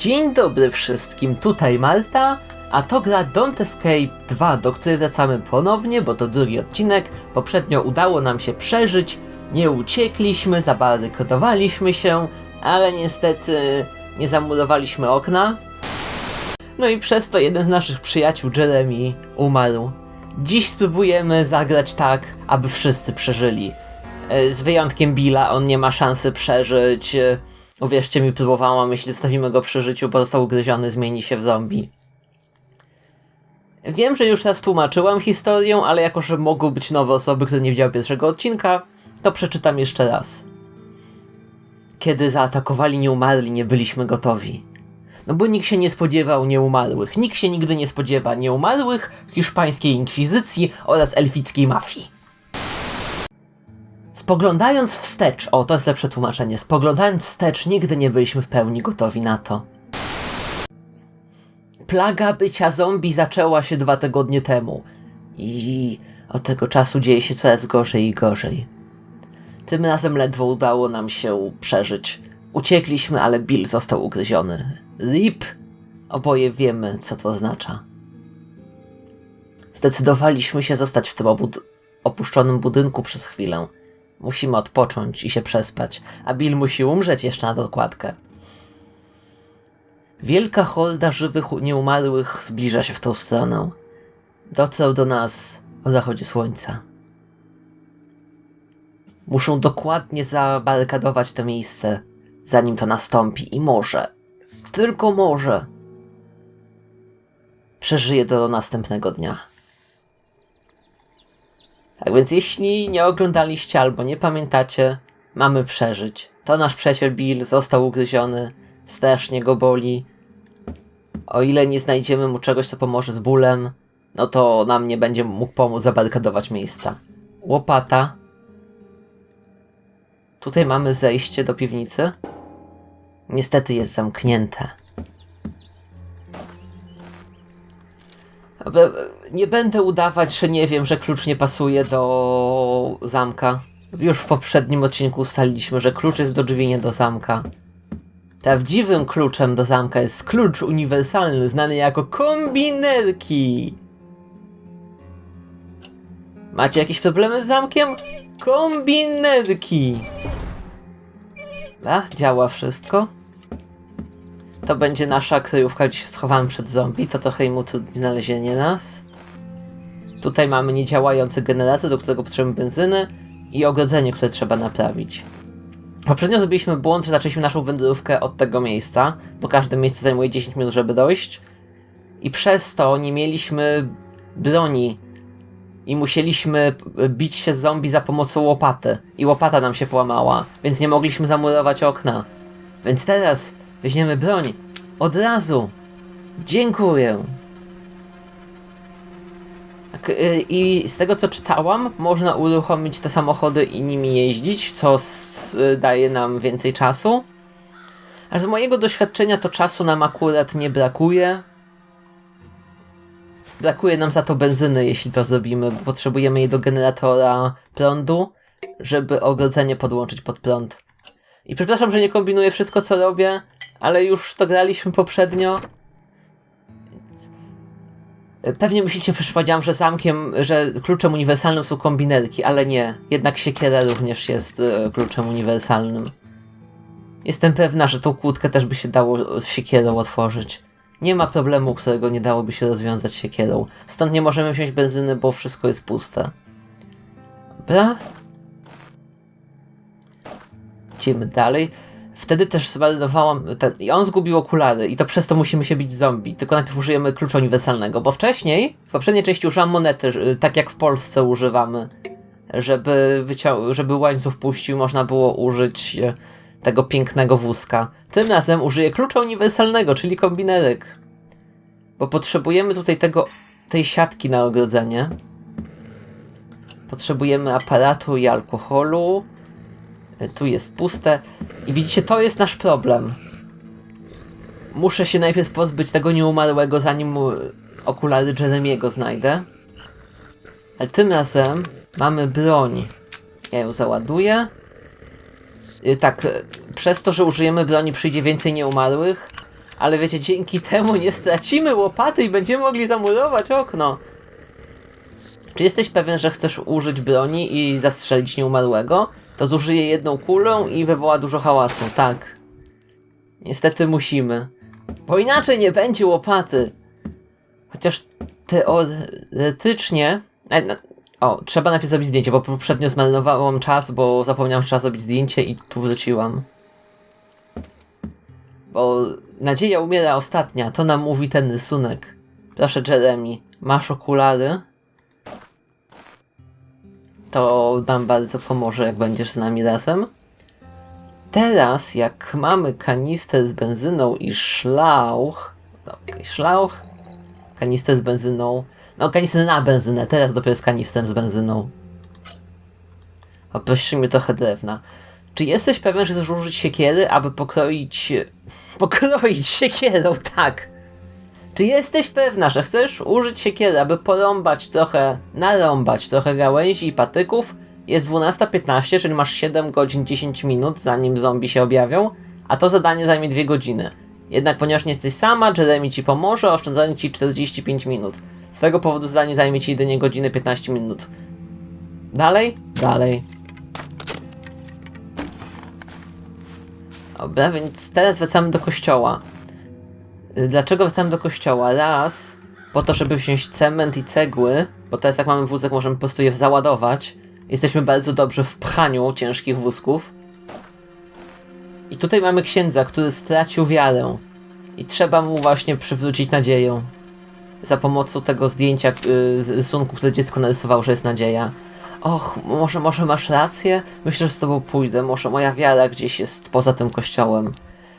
Dzień dobry wszystkim, tutaj Malta, a to gra Don't Escape 2, do której wracamy ponownie, bo to drugi odcinek. Poprzednio udało nam się przeżyć, nie uciekliśmy, zabarykadowaliśmy się, ale niestety nie zamurowaliśmy okna. No i przez to jeden z naszych przyjaciół, Jeremy, umarł. Dziś spróbujemy zagrać tak, aby wszyscy przeżyli. E, Z wyjątkiem Billa, on nie ma szansy przeżyć. Uwierzcie mi, próbowałam, jeśli zostawimy go przy życiu, bo został ugryziony, zmieni się w zombie. Wiem, że już raz tłumaczyłam historię, ale jako, że mogą być nowe osoby, które nie widziały pierwszego odcinka, to przeczytam jeszcze raz. Kiedy zaatakowali nieumarli, nie byliśmy gotowi. No bo nikt się nie spodziewał nieumarłych. Nikt się nigdy nie spodziewa nieumarłych, hiszpańskiej inkwizycji oraz elfickiej mafii. Spoglądając wstecz, o to jest lepsze tłumaczenie, spoglądając wstecz nigdy nie byliśmy w pełni gotowi na to. Plaga bycia zombie zaczęła się dwa tygodnie temu i od tego czasu dzieje się coraz gorzej i gorzej. Tym razem ledwo udało nam się przeżyć. Uciekliśmy, ale Bill został ugryziony. RIP! Oboje wiemy, co to oznacza. Zdecydowaliśmy się zostać w tym opuszczonym budynku przez chwilę. Musimy odpocząć i się przespać, a Bill musi umrzeć jeszcze na dokładkę. Wielka holda żywych nieumarłych zbliża się w tą stronę. Dotrą do nas o zachodzie słońca. Muszą dokładnie zabarykadować to miejsce, zanim to nastąpi i może, tylko może, przeżyje do następnego dnia. Tak więc jeśli nie oglądaliście albo nie pamiętacie, mamy przeżyć. To nasz przyjaciel Bill został ugryziony, strasznie go boli. O ile nie znajdziemy mu czegoś, co pomoże z bólem, no to nam nie będzie mógł pomóc zabarykadować miejsca. Łopata. Tutaj mamy zejście do piwnicy. Niestety jest zamknięte. Nie będę udawać, że nie wiem, że klucz nie pasuje do zamka. Już w poprzednim odcinku ustaliliśmy, że klucz jest do drzwi, nie do zamka. Prawdziwym kluczem do zamka jest klucz uniwersalny, znany jako kombinerki. Macie jakieś problemy z zamkiem? Kombinerki. A, działa wszystko. To będzie nasza kryjówka, gdzie się schowamy przed zombie. To trochę im utrudni znalezienie nas. Tutaj mamy niedziałający generator, do którego potrzebujemy benzyny i ogrodzenie, które trzeba naprawić. Poprzednio zrobiliśmy błąd, że zaczęliśmy naszą wędrówkę od tego miejsca, bo każde miejsce zajmuje 10 minut, żeby dojść. I przez to nie mieliśmy broni i musieliśmy bić się z zombie za pomocą łopaty. I łopata nam się połamała, więc nie mogliśmy zamurować okna. Więc teraz weźmiemy broń. Od razu. Dziękuję. Tak, y, I z tego co czytałam, można uruchomić te samochody i nimi jeździć, co daje nam więcej czasu. A z mojego doświadczenia to czasu nam akurat nie brakuje. Brakuje nam za to benzyny, jeśli to zrobimy, bo potrzebujemy jej do generatora prądu, żeby ogrodzenie podłączyć pod prąd. I przepraszam, że nie kombinuję wszystko co robię, ale już to graliśmy poprzednio. E, Pewnie myślicie, powiedziałam, że zamkiem, że kluczem uniwersalnym są kombinerki, ale nie. Jednak siekiera również jest e, kluczem uniwersalnym. Jestem pewna, że tą kłódkę też by się dało siekierą otworzyć. Nie ma problemu, którego nie dałoby się rozwiązać siekierą. Stąd nie możemy wziąć benzyny, bo wszystko jest puste. Dobra. Idziemy dalej. Wtedy też zmarnowałam. Ten, I on zgubił okulary, i to przez to musimy się bić zombie. Tylko najpierw użyjemy klucza uniwersalnego, bo wcześniej, w poprzedniej części użyłam monety, że- tak jak w Polsce używamy. Żeby, wycią- żeby łańcuch puścił, można było użyć e, tego pięknego wózka. Tym razem użyję klucza uniwersalnego, czyli kombinerek. Bo potrzebujemy tutaj tego, tej siatki na ogrodzenie. Potrzebujemy aparatu i alkoholu. E, Tu jest puste. I widzicie, to jest nasz problem. Muszę się najpierw pozbyć tego nieumarłego, zanim okulary Jeremiego znajdę. Ale tym razem mamy broń. Ja ją załaduję. Y, Tak, przez to, że użyjemy broni przyjdzie więcej nieumarłych, ale wiecie, dzięki temu nie stracimy łopaty i będziemy mogli zamurować okno. Czy jesteś pewien, że chcesz użyć broni i zastrzelić nieumarłego? To zużyje jedną kulą i wywoła dużo hałasu, tak. Niestety musimy. Bo inaczej nie będzie łopaty. Chociaż teoretycznie... e, no- O, trzeba najpierw zrobić zdjęcie, bo poprzednio zmarnowałam czas, bo zapomniałam, trzeba zrobić zdjęcie i tu wróciłam. Bo nadzieja umiera ostatnia, to nam mówi ten rysunek. Proszę Jeremy, masz okulary? To nam bardzo pomoże, jak będziesz z nami razem. Teraz, jak mamy kanister z benzyną i szlauch... Okej, szlauch, kanister z benzyną... No, kanister na benzynę, teraz dopiero z kanistrem z benzyną. Poprosimy trochę drewna. Czy jesteś pewien, że chcesz użyć siekiery, aby pokroić... Pokroić siekierą, tak! Czy jesteś pewna, że chcesz użyć siekiery, aby porąbać trochę, narąbać trochę gałęzi i patyków? Jest 12.15, czyli masz 7 godzin 10 minut, zanim zombie się objawią, a to zadanie zajmie 2 godziny. Jednak ponieważ nie jesteś sama, Jeremy ci pomoże, oszczędzając ci 45 minut. Z tego powodu zadanie zajmie ci jedynie godzinę 15 minut. Dalej? Dalej. Dobra, więc teraz wracamy do kościoła. Y, Dlaczego wracamy do kościoła? Raz, po to, żeby wziąć cement i cegły, bo teraz jak mamy wózek, możemy po prostu je załadować. Jesteśmy bardzo dobrzy w pchaniu ciężkich wózków. I tutaj mamy księdza, który stracił wiarę. I trzeba mu właśnie przywrócić nadzieję. Za pomocą tego zdjęcia, yy, rysunku, które dziecko narysowało, że jest nadzieja. Och, może, może masz rację? Myślę, że z tobą pójdę. Może moja wiara gdzieś jest poza tym kościołem.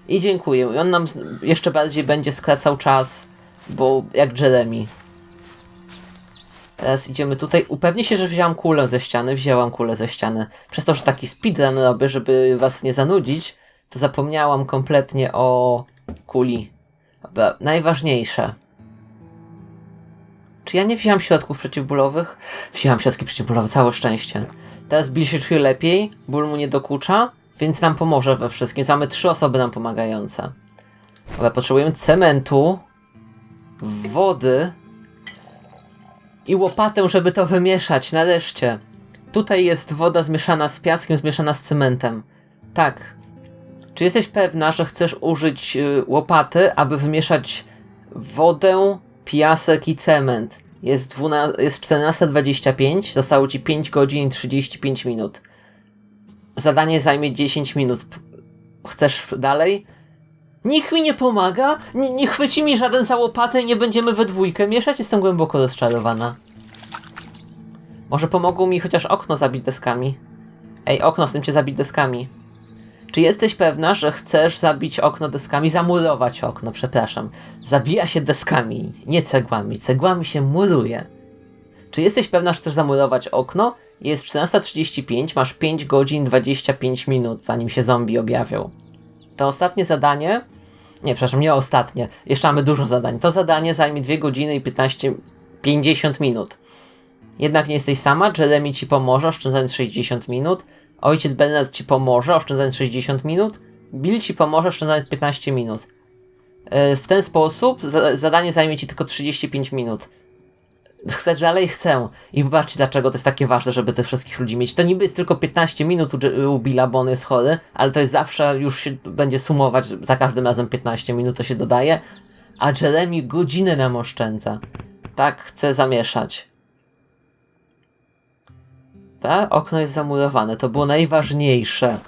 I dziękuję. I on nam jeszcze bardziej będzie skracał czas, bo jak Jeremy. Teraz idziemy tutaj. Upewnij się, że wzięłam kulę ze ściany. Wzięłam kulę ze ściany. Przez to, że taki speedrun robię, żeby was nie zanudzić, to zapomniałam kompletnie o kuli. Dobra, najważniejsze. Czy ja nie wziąłam środków przeciwbólowych? Wziąłam środki przeciwbólowe, całe szczęście. Teraz Bill się czuje lepiej, ból mu nie dokucza, więc nam pomoże we wszystkim. Mamy trzy osoby nam pomagające. Ale potrzebujemy cementu, wody i łopatę, żeby to wymieszać. Nareszcie. Tutaj jest woda zmieszana z piaskiem, zmieszana z cementem. Tak. Czy jesteś pewna, że chcesz użyć y, łopaty, aby wymieszać wodę, piasek i cement? Jest, 12, jest 14.25, zostało ci 5 godzin i 35 minut. Zadanie zajmie 10 minut. Chcesz dalej? Nikt mi nie pomaga? Nie, nie chwyci mi żaden za łopatę i nie będziemy we dwójkę mieszać? Jestem głęboko rozczarowana. Może pomogą mi chociaż okno zabić deskami? Ej, okno, chcę cię zabić deskami. Czy jesteś pewna, że chcesz zabić okno deskami? Zamurować okno, przepraszam. Zabija się deskami, nie cegłami. Cegłami się muruje. Czy jesteś pewna, że chcesz zamurować okno? Jest 14.35, masz 5 godzin 25 minut, zanim się zombie objawią. To ostatnie zadanie. Nie, przepraszam, nie ostatnie. Jeszcze mamy dużo zadań. To zadanie zajmie 2 godziny i 15. 50 minut. Jednak nie jesteś sama, Jeremy ci pomoże, oszczędzając 60 minut. Ojciec Bernard ci pomoże, oszczędzając 60 minut. Bill ci pomoże, oszczędzając 15 minut. Yy, W ten sposób za- zadanie zajmie ci tylko 35 minut. Chcesz dalej? Chcę. I wybaczcie, dlaczego to jest takie ważne, żeby tych wszystkich ludzi mieć. To niby jest tylko 15 minut u, Billa, bo on jest chory, ale to jest zawsze, już się będzie sumować, za każdym razem 15 minut to się dodaje, a Jeremy godzinę nam oszczędza. Tak chce zamieszać. Tak, okno jest zamurowane, to było najważniejsze.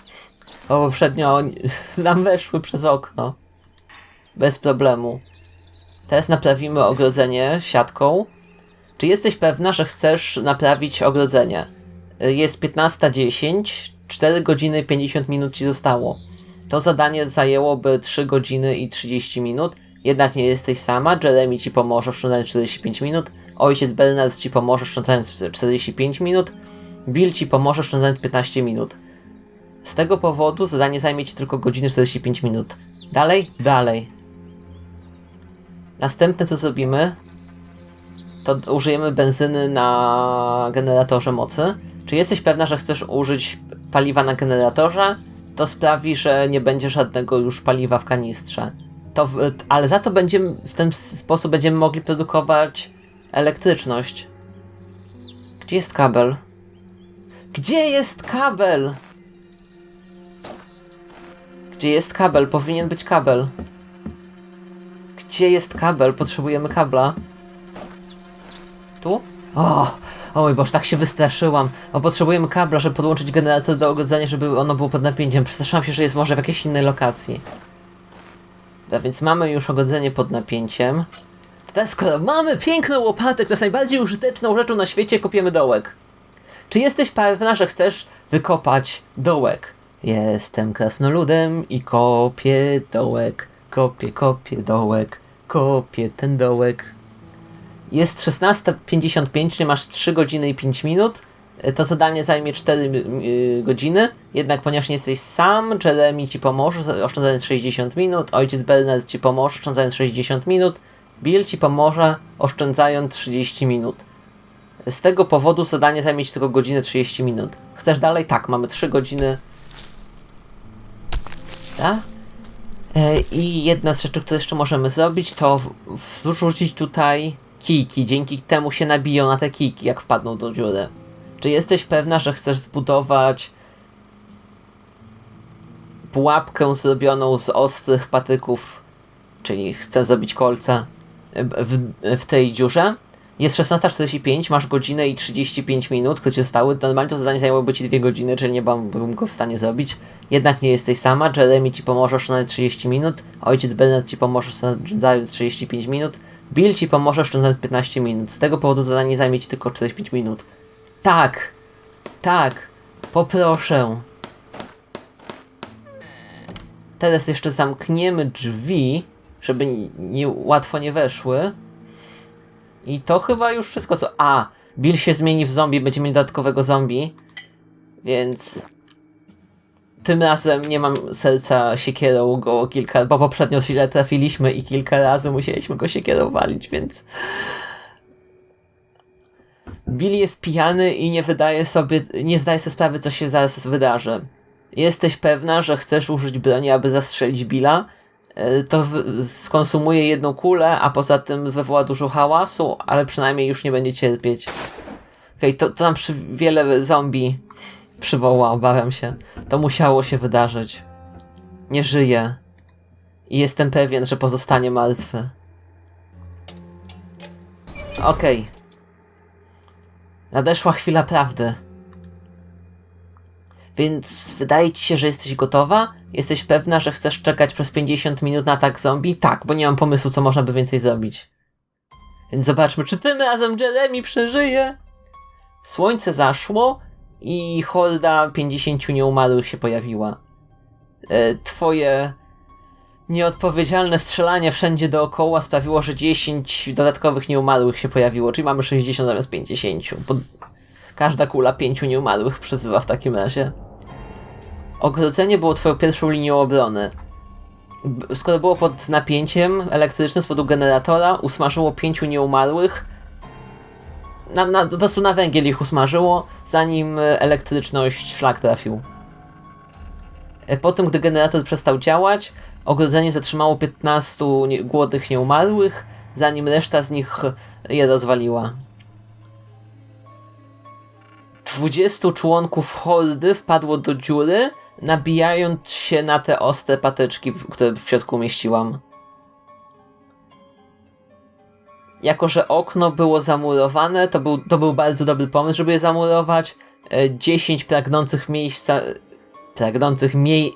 Bo poprzednio nam weszły przez okno. Bez problemu. Teraz naprawimy ogrodzenie siatką. Czy jesteś pewna, że chcesz naprawić ogrodzenie? Y, Jest 15.10, 4 godziny 50 minut ci zostało. To zadanie zajęłoby 3 godziny i 30 minut, jednak nie jesteś sama, Jeremy ci pomoże oszczędzając 45 minut, ojciec Bernard ci pomoże oszczędzając 45 minut, Bill ci pomoże oszczędzając 15 minut. Z tego powodu zadanie zajmie ci tylko godzinę 45 minut. Dalej? Dalej. Następne co zrobimy, to użyjemy benzyny na generatorze mocy. Czy jesteś pewna, że chcesz użyć paliwa na generatorze? To sprawi, że nie będzie żadnego już paliwa w kanistrze. To, ale za to będziemy, w ten sposób będziemy mogli produkować elektryczność. Gdzie jest kabel? Gdzie jest kabel? Gdzie jest kabel? Powinien być kabel. Gdzie jest kabel? Potrzebujemy kabla. Tu? O, o mój Boże, tak się wystraszyłam. O, potrzebujemy kabla, żeby podłączyć generator do ogodzenia, żeby ono było pod napięciem. Przestraszyłam się, że jest może w jakiejś innej lokacji. A więc mamy już ogodzenie pod napięciem. Teraz skoro mamy piękną łopatę, która jest najbardziej użyteczną rzeczą na świecie, kopiemy dołek. Czy jesteś pewna, że chcesz wykopać dołek? Jestem krasnoludem i kopię dołek. Kopię, kopię dołek. Kopię ten dołek. Jest 16.55, czyli masz 3 godziny i 5 minut. E, To zadanie zajmie 4 y, godziny. Jednak ponieważ nie jesteś sam, Jeremy ci pomoże, oszczędzając 60 minut. Ojciec Bernard ci pomoże, oszczędzając 60 minut. Bill ci pomoże, oszczędzając 30 minut. Z tego powodu zadanie zajmie ci tylko godzinę 30 minut. Chcesz dalej? Tak, mamy 3 godziny. Tak? E, I jedna z rzeczy, które jeszcze możemy zrobić, to wrzucić tutaj kijki. Dzięki temu się nabiją na te kijki, jak wpadną do dziury. Czy jesteś pewna, że chcesz zbudować pułapkę zrobioną z ostrych patyków, czyli chcesz zrobić kolca w, w tej dziurze? Jest 16.45, masz godzinę i 35 minut, które ci zostały. Normalnie to zadanie zajęłoby ci 2 godziny, czyli nie byłbym go w stanie zrobić. Jednak nie jesteś sama, Jeremy ci pomoże oszczędzając 30 minut, ojciec Bernard ci pomoże oszczędzając 35 minut, Bill ci pomoże oszczędzając 15 minut. Z tego powodu zadanie zajmie ci tylko 45 minut. Tak! Tak! Poproszę! Teraz jeszcze zamkniemy drzwi, żeby ni- nie, łatwo nie weszły. I to chyba już wszystko co... A! Bill się zmieni w zombie, będzie mieć dodatkowego zombie. Więc... Tym razem nie mam serca siekierą go kilka... Bo poprzednio źle trafiliśmy i kilka razy musieliśmy go siekierą walić, więc... Bill jest pijany i nie wydaje sobie... Nie zdaje sobie sprawy, co się zaraz wydarzy. Jesteś pewna, że chcesz użyć broni, aby zastrzelić Billa? E, to skonsumuje jedną kulę, a poza tym wywoła dużo hałasu, ale przynajmniej już nie będzie cierpieć. Okej, to, to nam przy wiele zombie przywoła, obawiam się. To musiało się wydarzyć. Nie żyje. I jestem pewien, że pozostanie martwy. Okej. Nadeszła chwila prawdy. Więc wydaje ci się, że jesteś gotowa? Jesteś pewna, że chcesz czekać przez 50 minut na atak zombie? Tak, bo nie mam pomysłu, co można by więcej zrobić. Więc zobaczmy, czy tym razem Jeremy przeżyje. Słońce zaszło i horda 50 nieumarłych się pojawiła. E, twoje nieodpowiedzialne strzelanie wszędzie dookoła sprawiło, że 10 dodatkowych nieumarłych się pojawiło, czyli mamy 60 zamiast 50. Bo każda kula 5 nieumarłych przyzywa w takim razie. Ogrodzenie było twoją pierwszą linią obrony. Skoro było pod napięciem elektrycznym z powodu generatora, usmażyło pięciu nieumarłych. Na, na, po prostu na węgiel ich usmażyło, zanim e, elektryczność szlak trafił. E, Po tym, gdy generator przestał działać, ogrodzenie zatrzymało 15 nie, głodnych nieumarłych, zanim reszta z nich je rozwaliła. 20 członków hordy wpadło do dziury, nabijając się na te ostre patyczki, które w środku umieściłam. Jako, że okno było zamurowane, to był, to był bardzo dobry pomysł, żeby je zamurować. E, 10 pragnących miejsca. Pragnących miej.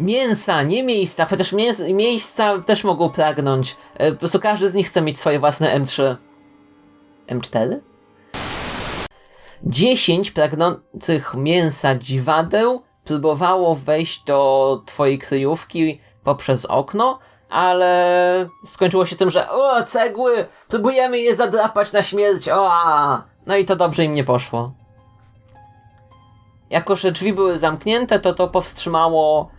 Mięsa, nie miejsca, chociaż miejsca też mogą pragnąć. E, Po prostu każdy z nich chce mieć swoje własne M3. M4? 10 pragnących mięsa dziwadeł próbowało wejść do twojej kryjówki poprzez okno, ale skończyło się tym, że o, cegły, próbujemy je zadrapać na śmierć, o! No i to dobrze im nie poszło. Jako, że drzwi były zamknięte, to to powstrzymało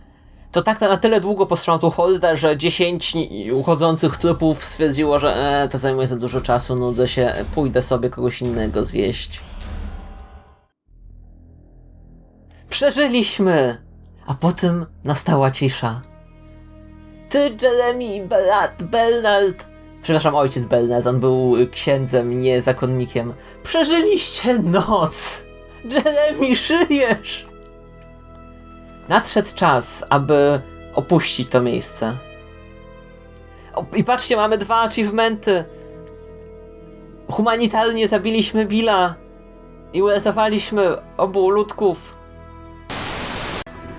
to tak na tyle długo powstrzymał tu hordę, że 10 ni- uchodzących trupów stwierdziło, że e, to zajmuje za dużo czasu, nudzę się, pójdę sobie kogoś innego zjeść. Przeżyliśmy! A potem nastała cisza. Ty, Jeremy i Bernard. Przepraszam, ojciec Bernard, on był księdzem, nie zakonnikiem. Przeżyliście noc! Jeremy, żyjesz! Nadszedł czas, aby opuścić to miejsce. O, I patrzcie, mamy dwa achievementy. Humanitarnie zabiliśmy Billa i uratowaliśmy obu ludków.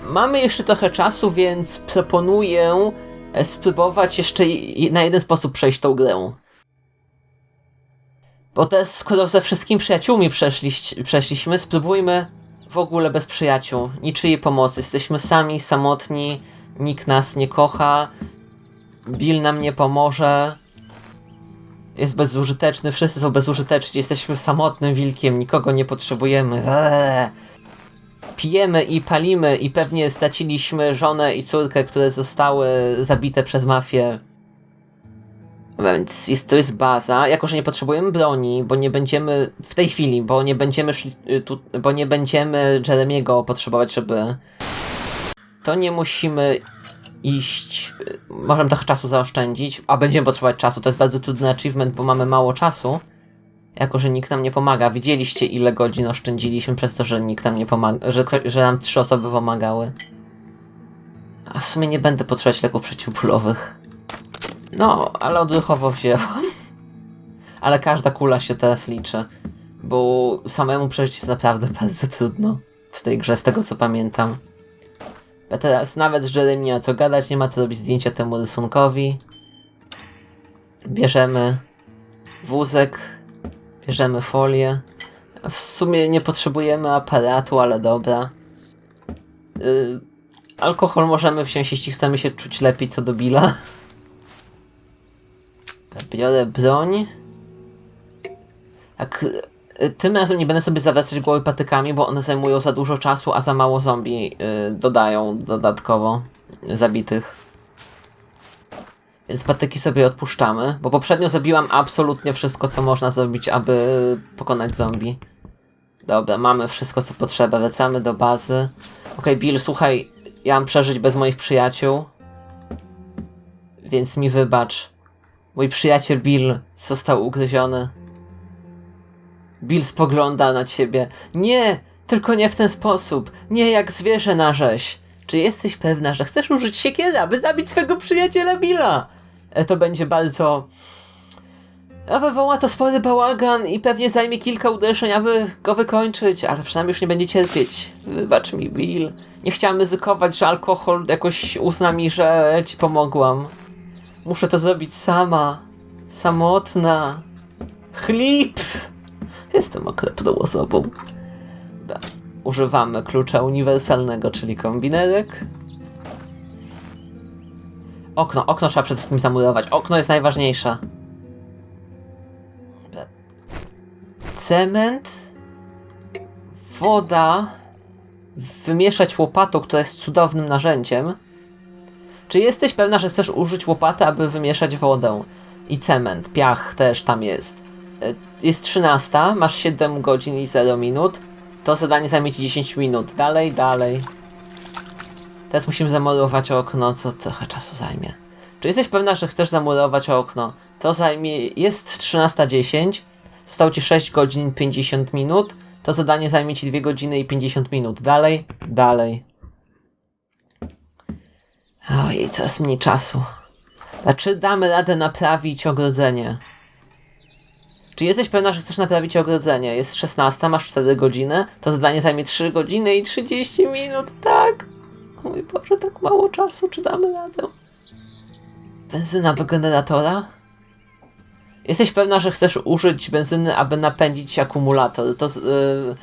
Mamy jeszcze trochę czasu, więc proponuję spróbować jeszcze na jeden sposób przejść tą grę. Bo teraz, skoro ze wszystkimi przyjaciółmi przeszliś, przeszliśmy, spróbujmy w ogóle bez przyjaciół, niczyjej pomocy. Jesteśmy sami, samotni, nikt nas nie kocha, Bill nam nie pomoże, jest bezużyteczny, wszyscy są bezużyteczni, jesteśmy samotnym wilkiem, nikogo nie potrzebujemy. Eee. Pijemy i palimy i pewnie straciliśmy żonę i córkę, które zostały zabite przez mafię. Więc jest, to jest baza. Jako, że nie potrzebujemy broni, bo nie będziemy w tej chwili, bo nie będziemy szli, y, tu, bo nie będziemy Jeremiego potrzebować, żeby. To nie musimy iść. y, Możemy trochę czasu zaoszczędzić, a będziemy potrzebować czasu. To jest bardzo trudny achievement, bo mamy mało czasu. Jako, że nikt nam nie pomaga. Widzieliście, ile godzin oszczędziliśmy przez to, że nikt nam nie pomaga, że, że nam trzy osoby pomagały. A w sumie nie będę potrzebować leków przeciwbólowych. No, ale odruchowo wzięłam. Ale każda kula się teraz liczy. Bo samemu przeżyć jest naprawdę bardzo trudno w tej grze, z tego co pamiętam. A teraz nawet z Jeremy nie ma co gadać, nie ma co robić zdjęcia temu rysunkowi. Bierzemy wózek, bierzemy folię. W sumie nie potrzebujemy aparatu, ale dobra. Yy, alkohol możemy wziąć, jeśli chcemy się czuć lepiej co do Billa. Biorę broń. Tak, y, tym razem nie będę sobie zawracać głowy patykami, bo one zajmują za dużo czasu, a za mało zombie y, dodają dodatkowo zabitych. Więc patyki sobie odpuszczamy, bo poprzednio zrobiłam absolutnie wszystko, co można zrobić, aby pokonać zombie. Dobra, mamy wszystko, co potrzeba. Wracamy do bazy. Okej, Bill, słuchaj, ja mam przeżyć bez moich przyjaciół. Więc mi wybacz. Mój przyjaciel Bill został ugryziony. Bill spogląda na ciebie. Nie, tylko nie w ten sposób. Nie jak zwierzę na rzeź. Czy jesteś pewna, że chcesz użyć siekiery, aby zabić swego przyjaciela Billa? E, to będzie bardzo... A wywoła to spory bałagan i pewnie zajmie kilka uderzeń, aby go wykończyć, ale przynajmniej już nie będzie cierpieć. Wybacz mi, Bill. Nie chciałem ryzykować, że alkohol jakoś uzna mi, że ci pomogłam. Muszę to zrobić sama. Samotna. Chlip! Jestem okropną osobą. Używamy klucza uniwersalnego, czyli kombinerek. Okno, okno trzeba przede wszystkim zamurować. Okno jest najważniejsze. Cement. Woda. Wymieszać łopatą, która jest cudownym narzędziem. Czy jesteś pewna, że chcesz użyć łopaty, aby wymieszać wodę? I cement, piach też tam jest. E, Jest 13, masz 7 godzin i 0 minut. To zadanie zajmie ci 10 minut. Dalej, dalej. Teraz musimy zamurować okno, co trochę czasu zajmie. Czy jesteś pewna, że chcesz zamurować okno? To zajmie... Jest 13.10. Zostało ci 6 godzin 50 minut. To zadanie zajmie ci 2 godziny i 50 minut. Dalej, dalej. Ojej, coraz mniej czasu. A czy damy radę naprawić ogrodzenie? Czy jesteś pewna, że chcesz naprawić ogrodzenie? Jest 16, masz 4 godziny, to zadanie zajmie 3 godziny i 30 minut, tak? Mój Boże, tak mało czasu, czy damy radę? Benzyna do generatora? Jesteś pewna, że chcesz użyć benzyny, aby napędzić akumulator? To, yy,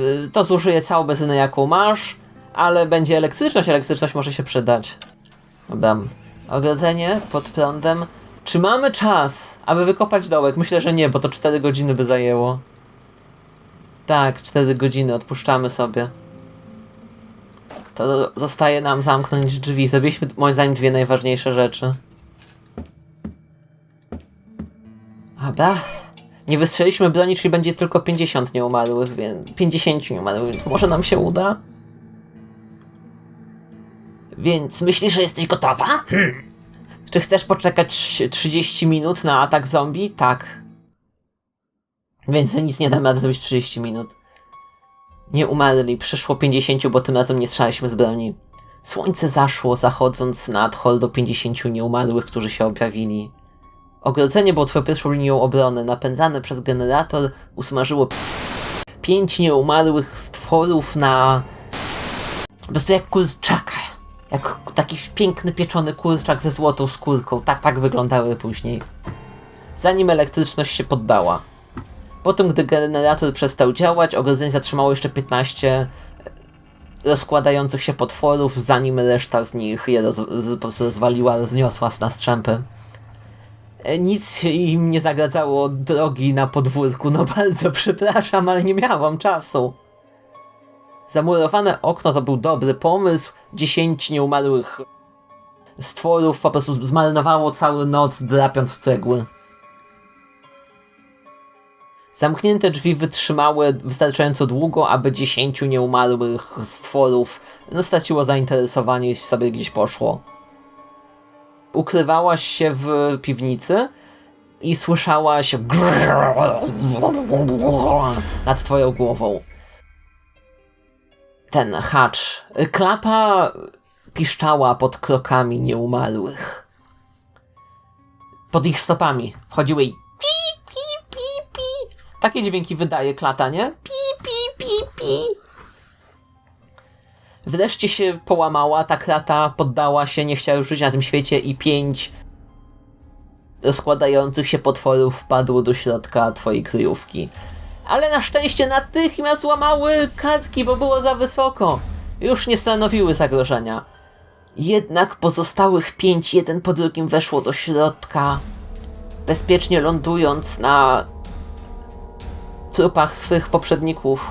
yy, to zużyje całą benzynę, jaką masz, ale będzie elektryczność, elektryczność może się przydać. Dobra. Ogrodzenie pod prądem. Czy mamy czas, aby wykopać dołek? Myślę, że nie, bo to 4 godziny by zajęło. Tak, 4 godziny, odpuszczamy sobie. To zostaje nam zamknąć drzwi. Zrobiliśmy moim zdaniem dwie najważniejsze rzeczy. Dobra. Nie wystrzeliśmy broni, czyli będzie tylko 50 nieumarłych, więc 50 nieumarłych, więc może nam się uda. Więc myślisz, że jesteś gotowa? Hmm. Czy chcesz poczekać 30 minut na atak zombie? Tak. Więcej nic nie damy rady zrobić w 30 minut. Nie umarli, przeszło 50, bo tym razem nie strzelaliśmy z broni. Słońce zaszło, zachodząc nad hol do 50 nieumarłych, którzy się objawili. Ogrodzenie było twoją pierwszą linią obrony. Napędzane przez generator usmażyło pięć nieumarłych stworów na... Po prostu jak kurczaka. Jak taki piękny pieczony kurczak ze złotą skórką. Tak, tak wyglądały później. Zanim elektryczność się poddała. Potem, gdy generator przestał działać, ogrodzenie zatrzymało jeszcze 15 rozkładających się potworów, zanim reszta z nich je roz, po prostu rozwaliła, rozniosła na strzępy. E, Nic im nie zagradzało drogi na podwórku, no bardzo przepraszam, ale nie miałam czasu. Zamurowane okno to był dobry pomysł. Dziesięć nieumarłych stworów po prostu zmarnowało całą noc drapiąc cegły. Zamknięte drzwi wytrzymały wystarczająco długo, aby dziesięciu nieumarłych stworów no, straciło zainteresowanie i sobie gdzieś poszło. Ukrywałaś się w piwnicy i słyszałaś nad twoją głową. Ten hacz. Klapa piszczała pod krokami nieumarłych. Pod ich stopami chodziły Takie dźwięki wydaje klata, nie? Pi, pi, pi, pi. Wreszcie się połamała, ta krata poddała się, nie chciała już żyć na tym świecie i pięć rozkładających się potworów wpadło do środka twojej kryjówki. Ale na szczęście natychmiast łamały kartki, bo było za wysoko. Już nie stanowiły zagrożenia. Jednak pozostałych pięć jeden po drugim weszło do środka, bezpiecznie lądując na trupach swych poprzedników.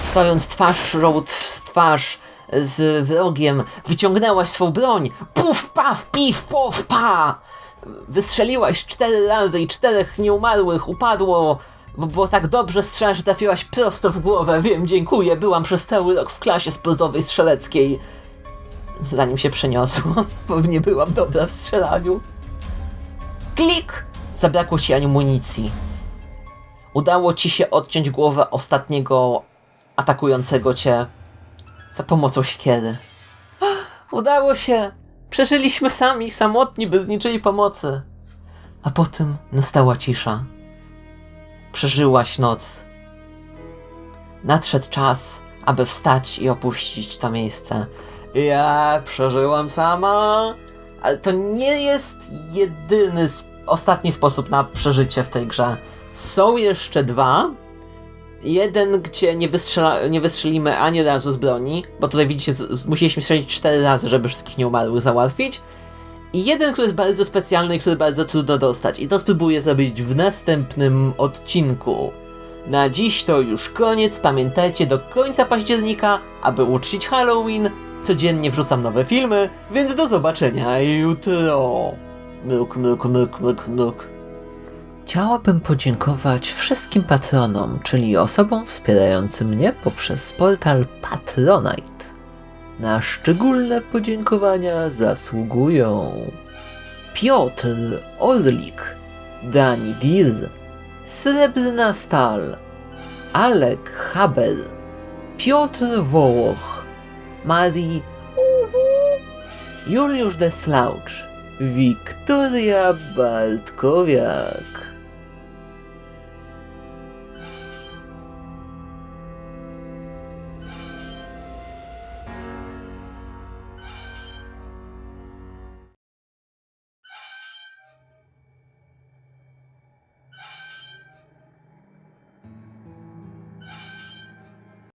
Stojąc twarz road w twarz z wrogiem, wyciągnęłaś swą broń. Puf, paf, pif, pof, pa! Wystrzeliłaś cztery razy i czterech nieumarłych upadło, bo było tak dobrze strzelać, że trafiłaś prosto w głowę. Wiem, dziękuję, byłam przez cały rok w klasie sportowej strzeleckiej. Zanim się przeniosło, bo nie byłam dobra w strzelaniu. Klik! Zabrakło ci amunicji. Udało ci się odciąć głowę ostatniego atakującego cię za pomocą siekiery. Udało się! Przeżyliśmy sami, samotni, bez niczyjej pomocy. A potem nastała cisza. Przeżyłaś noc. Nadszedł czas, aby wstać i opuścić to miejsce. Ja przeżyłam sama, ale to nie jest jedyny, ostatni sposób na przeżycie w tej grze. Są jeszcze dwa. Jeden, gdzie nie, wystrzela, nie wystrzelimy ani razu z broni, bo tutaj widzicie, musieliśmy strzelić cztery razy, żeby wszystkich nieumarłych załatwić. I jeden, który jest bardzo specjalny i który bardzo trudno dostać. I to spróbuję zrobić w następnym odcinku. Na dziś to już koniec. Pamiętajcie do końca października, aby uczcić Halloween. Codziennie wrzucam nowe filmy, więc do zobaczenia jutro. Mruk, mruk, mruk, mruk, mruk. Chciałabym podziękować wszystkim patronom, czyli osobom wspierającym mnie poprzez portal Patronite. Na szczególne podziękowania zasługują Piotr Orlik, Dani Dir, Srebrna Stal, Alek Haber, Piotr Wołoch, Marii Juliusz Deslaucz, Wiktoria Bartkowiak,